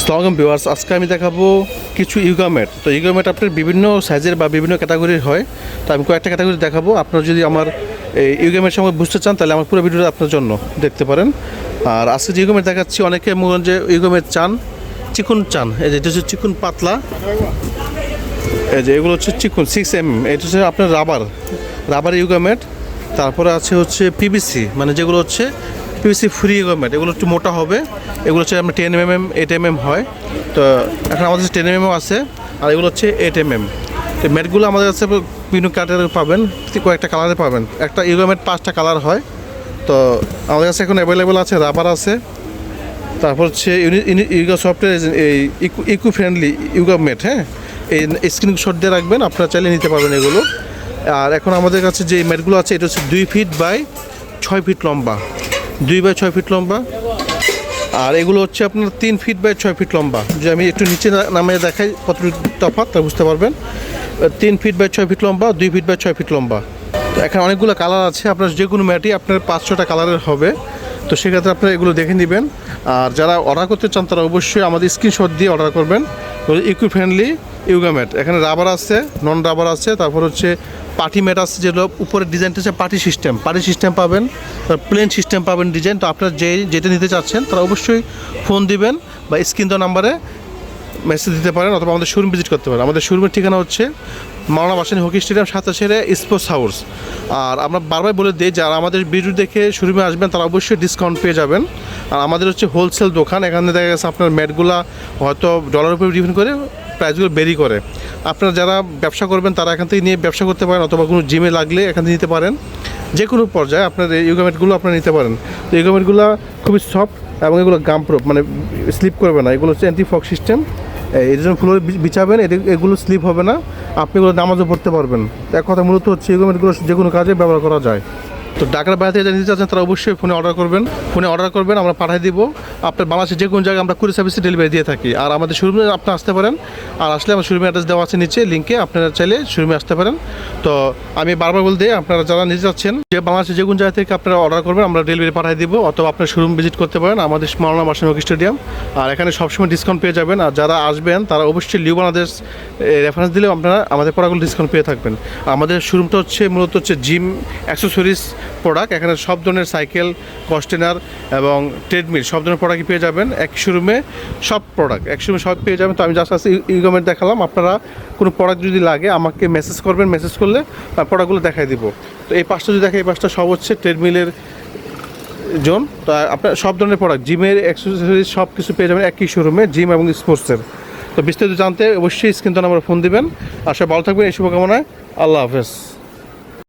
আসসালামু ভিউয়ার্স আজকে আমি দেখাবো কিছু ইউগামেট তো ইউগামেট আপনার বিভিন্ন সাইজের বা বিভিন্ন ক্যাটাগরির হয়। তো আমি কয়েকটা ক্যাটাগরি দেখাবো। আপনার যদি আমার এই ইউগামেট সম্পর্কে বুঝতে চান, তাহলে আমার পুরো ভিডিওটা আপনার জন্য দেখতে পারেন। আর আজকে যে ইউগামেট দেখাচ্ছি, অনেকে মনে যে ইউগামেট চান, চিকুন চান। এই যে, এটা হচ্ছে চিকুন পাতলা। এই যে, এগুলো হচ্ছে চিকুন সিক্স এম এটা হচ্ছে আপনার রাবার রাবার ইউগামেট তারপরে আছে হচ্ছে পিবিসি মানে যেগুলো হচ্ছে পিবিসি ফ্রি ইউগামেট এগুলো একটু মোটা হবে। এগুলো হচ্ছে আপনার ten M M eight M M হয়। তো এখন আমাদের টেন এম এম আছে, আর এগুলো হচ্ছে এইট এম এম তো ম্যাটগুলো আমাদের কাছে বিভিন্ন কালারের পাবেন, কয়েকটা কালারে পাবেন। একটা ইউগামেট পাঁচটা কালার হয়। তো আমাদের কাছে এখন অ্যাভেলেবেল আছে রাবার আছে। তারপর হচ্ছে ইউগা সফটওয়্যার এই ইকো ফ্রেন্ডলি ইউগা মেট হ্যাঁ? এই স্ক্রিন শট দিয়ে রাখবেন, আপনারা চাইলে নিতে পারবেন এগুলো। আর এখন আমাদের কাছে যে ম্যাটগুলো আছে, এটা হচ্ছে দুই ফিট বাই ছয় ফিট লম্বা। দুই বাই ছয় ফিট লম্বা। আর এগুলো হচ্ছে আপনার তিন ফিট বাই ছয় ফিট লম্বা। যে আমি একটু নিচে নামে দেখাই কতটুকু তফাৎ, তা বুঝতে পারবেন। তিন ফিট বাই ছয় ফিট লম্বা, দুই ফিট বাই ছয় ফিট লম্বা। তো এখানে অনেকগুলো কালার আছে। আপনার যে কোনো ম্যাটই আপনার পাঁচ ছটা কালারের হবে। তো সেক্ষেত্রে আপনারা এগুলো দেখে নেবেন। আর যারা অর্ডার করতে চান, তারা অবশ্যই আমাদের স্ক্রিনশট দিয়ে অর্ডার করবেন। ইকো ফ্রেন্ডলি ইউগা ম্যাট এখানে রাবার আছে নন রাবার আছে। তারপর হচ্ছে পার্টি ম্যাট আছে যেগুলো উপরের ডিজাইনটা হচ্ছে পার্টি সিস্টেম পার্টি সিস্টেম পাবেন প্লেন সিস্টেম পাবেন ডিজাইন তো আপনারা যে যেটা নিতে চাচ্ছেন, তারা অবশ্যই ফোন দিবেন বা স্ক্রিন দেওয়া নাম্বারে মেসেজ দিতে পারেন অথবা আমাদের শোরুম ভিজিট করতে পারেন। আমাদের শোরুমের ঠিকানা হচ্ছে মাওলানা বাসানি হকি স্টেডিয়াম ছেড়ে স্পোর্টস হাউস আর আমরা বারবার বলে দিই, যারা আমাদের ভিডিও দেখে শোরুমে আসবেন, তারা অবশ্যই ডিসকাউন্ট পেয়ে যাবেন। আর আমাদের হচ্ছে হোলসেল দোকান, এখানে দেখা গেছে আপনার ম্যাটগুলা হয়তো ডলার উপরে ডিপেন্ড করে প্রাইসগুলো বেরি করে। আপনারা যারা ব্যবসা করবেন, তারা এখান থেকে নিয়ে ব্যবসা করতে পারেন অথবা কোনো জিমে লাগলে এখান থেকে নিতে পারেন। যে কোনো পর্যায়ে আপনার এই ইউগামেটগুলো আপনারা নিতে পারেন। তো ইউগামেটগুলো খুবই সফট এবং এগুলো গাম প্রুফ মানে স্লিপ করবে না। এগুলো হচ্ছে অ্যান্টি ফক সিস্টেম এই জন্য ফ্লোরে বিছাবেন এগুলো স্লিপ হবে না। আপনি এগুলো নামাজও পড়তে পারবেন। এক কথা মূলত হচ্ছে ইউগামেটগুলো যে কোনো কাজে ব্যবহার করা যায়। তো ঢাকার বাইরে যারা নিতে চাচ্ছেন, তারা অবশ্যই ফোনে অর্ডার করবেন। ফোনে অর্ডার করবেন, আমরা পাঠিয়ে দিব। আপনার বাংলাদেশের যে কোনো জায়গায় আমরা কুড়ি সার্ভিসে ডেলিভারি দিয়ে থাকি। আর আমাদের শোরুমে আপনি আসতে পারেন, আর আসলে আমার শোরুমে অ্যাড্রেস দেওয়া আছে নিচে লিঙ্কে আপনারা চাইলে শোরুমে আসতে পারেন। তো আমি বারবার বলতে, আপনারা যারা নিতে যাচ্ছেন, যে বাংলাদেশের যে কোনো জায়গা থেকে আপনারা অর্ডার করবেন, আমরা ডেলিভারি পাঠিয়ে দিব, অথবা আপনার শোরুম ভিজিট করতে পারেন। আমাদের মাওলানা মাসান হকি স্টেডিয়াম, আর এখানে সবসময় ডিসকাউন্ট পেয়ে যাবেন। আর যারা আসবেন, তারা অবশ্যই লিউ বাংলাদেশ রেফারেন্স দিলেও আপনারা আমাদের প্রোডাক্টগুলো ডিসকাউন্ট পেয়ে থাকবেন। আমাদের শোরুমটা হচ্ছে মূলত হচ্ছে জিম অ্যাক্সেসরিজ প্রোডাক্ট এখানে সব ধরনের সাইকেল কস্টেনার এবং ট্রেডমিল সব ধরনের প্রোডাক্টই পেয়ে যাবেন? এক শোরুমে সব প্রোডাক্ট এক শোরুমে সব পেয়ে যাবেন। তো আমি জাস্ট আজকে ইগমেন্ট দেখালাম। আপনারা কোনো প্রোডাক্ট যদি লাগে, আমাকে মেসেজ করবেন। মেসেজ করলে প্রোডাক্টগুলো দেখাই দিব। তো এই পাঁচটা যদি দেখে এই পাঁচটা সব হচ্ছে ট্রেডমিলের জোন। তো আপনার সব ধরনের প্রোডাক্ট জিমের অ্যাক্সেসরিজ সব কিছু পেয়ে যাবেন একই শোরুমে জিম এবং স্পোর্টসের তো বিস্তারিত জানতে অবশ্যই স্ক্রিন তো নাম্বার ফোন দিবেন। সব ভালো থাকবেন। এই শুভকামনায় আল্লাহ হাফেজ।